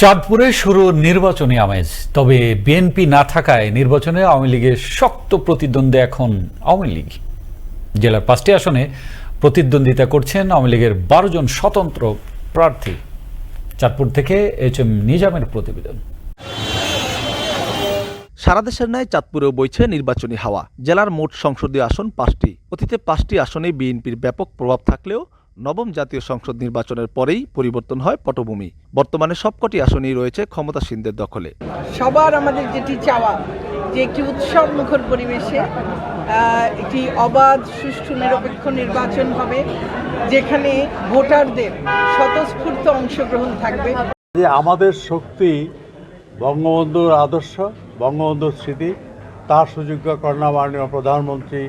চাঁদপুরে শুরু নির্বাচনী আমেজ। তবে বিএনপি না থাকায় নির্বাচনে আওয়ামী লীগের শক্ত প্রতিদ্বন্দ্বী এখন আওয়ামী লীগ। জেলার পাঁচটি আসনে প্রতিদ্বন্দ্বিতা করছেন আওয়ামী লীগের বারো জন স্বতন্ত্র প্রার্থী। চাঁদপুর থেকে এইচ এম নিজামের প্রতিবেদন। সারা দেশের ন্যায় চাঁদপুরেও বইছে নির্বাচনী হাওয়া। জেলার মোট সংসদীয় আসন পাঁচটি। অতীতে পাঁচটি আসনে বিএনপির ব্যাপক প্রভাব থাকলেও নবম জাতীয় সংসদ নির্বাচনের পরেই পরিবর্তন হয় পটভূমি। বর্তমানে সবকটি আসনেই রয়েছে ক্ষমতাসীনদের দখলে। সবার আমাদের যেটি চাওয়া যে একটি উৎসব মুখর পরিবেশে একটি অবাধ সুষ্ঠু নিরপেক্ষ নির্বাচন হবে যেখানে ভোটারদের স্বতঃস্ফূর্ত অংশগ্রহণ থাকবে। যে আমাদের শক্তি বঙ্গবন্ধুর আদর্শ বঙ্গবন্ধুর স্মৃতি তার সুযোগ্য কন্যা মাননীয় প্রধানমন্ত্রী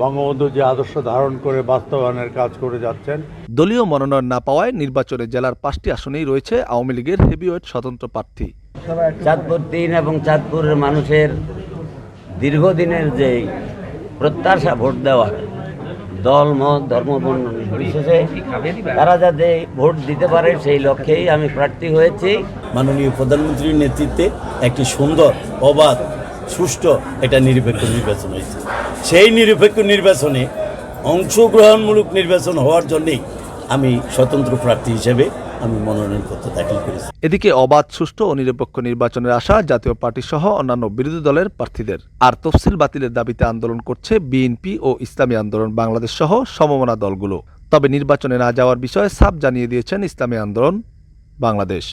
বঙ্গবন্ধু যে আদর্শ ধারণ করে বাস্তবায়নের কাজ করে যাচ্ছেন। দলীয় মনোনয়ন না পাওয়ায় নির্বাচনে জেলার পাঁচটি আসনেই রয়েছে আওয়ামী লীগের হেভিওয়েট স্বতন্ত্র প্রার্থী। চাঁদপুর তিন এবং চাঁদপুরের মানুষের দীর্ঘদিনের যে প্রত্যাশা ভোট দেওয়ার দল মত ধর্ম বর্ণ নির্বিশেষে তারা যাতে ভোট দিতে পারে সেই লক্ষ্যেই আমি প্রার্থী হয়েছি। মাননীয় প্রধানমন্ত্রীর নেতৃত্বে একটি সুন্দর অবাধ সুষ্ঠু একটা নিরপেক্ষ নির্বাচন হয়েছে। সেই নিরপেক্ষ নির্বাচনে অংশগ্রহণমূলক নির্বাচন হওয়ার জন্যেই আমি স্বতন্ত্র প্রার্থী হিসেবে আমি মনোনয়নপত্র দাখিল করেছি। এদিকে অবাধ সুষ্ঠু ও নিরপেক্ষ নির্বাচনের আশা জাতীয় পার্টি সহ অন্যান্য বিরোধী দলের প্রার্থীদের। আর তফসিল বাতিলের দাবিতে আন্দোলন করছে বিএনপি ও ইসলামী আন্দোলন বাংলাদেশ সহ সমমনা দলগুলো। তবে নির্বাচনে না যাওয়ার বিষয়ে সাফ জানিয়ে দিয়েছেন ইসলামী আন্দোলন বাংলাদেশ।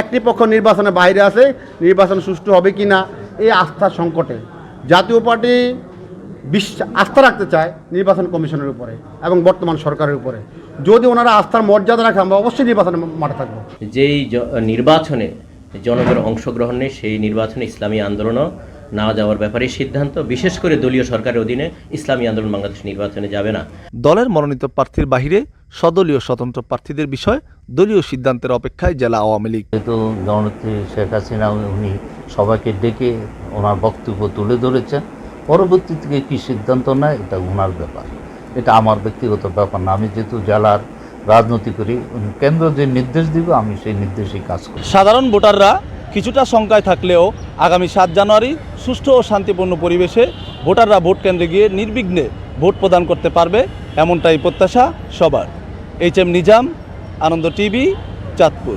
একটি পক্ষ নির্বাচনের বাইরে আছে নির্বাচন সুষ্ঠু হবে কি না এই আস্থা সংকটে জাতীয় পার্টি বিশ্বাস আস্থা রাখতে চায় নির্বাচন কমিশনের উপরে এবং বর্তমান সরকারের উপরে। যদি ওনারা আস্থার মর্যাদা রাখে আমরা অবশ্যই নির্বাচনের মাঠে থাকব। যেই নির্বাচনে জনগণের অংশগ্রহণ নেই সেই নির্বাচনে ইসলামী আন্দোলনও না যাওয়ার ব্যাপারে সিদ্ধান্ত বিশেষ করে দলীয় সরকারের অধীনে ইসলামী আন্দোলন বাংলাদেশ নির্বাচনে যাবে না। দলের মনোনীত প্রার্থীর বাহিরে সদলীয় স্বতন্ত্র প্রার্থীদের বিষয়ে দলীয় সিদ্ধান্তের অপেক্ষায় জেলা আওয়ামী লীগ। যেহেতু জননেত্রী শেখ হাসিনা উনি সবাইকে ডেকে ওনার বক্তব্য তুলে ধরেছেন পরবর্তী থেকে কী সিদ্ধান্ত নেয় এটা ওনার ব্যাপার। এটা আমার ব্যক্তিগত ব্যাপার না। আমি যেহেতু জেলার রাজনীতি করি কেন্দ্র যে নির্দেশ দিবে আমি সেই নির্দেশেই কাজ করি। সাধারণ ভোটাররা কিছুটা শঙ্কায় থাকলেও আগামী সাত জানুয়ারি সুষ্ঠু ও শান্তিপূর্ণ পরিবেশে ভোটাররা ভোট কেন্দ্রে গিয়ে নির্বিঘ্নে ভোট প্রদান করতে পারবে এমনটাই প্রত্যাশা সবার। H M Nizam Ananda TV Chandpur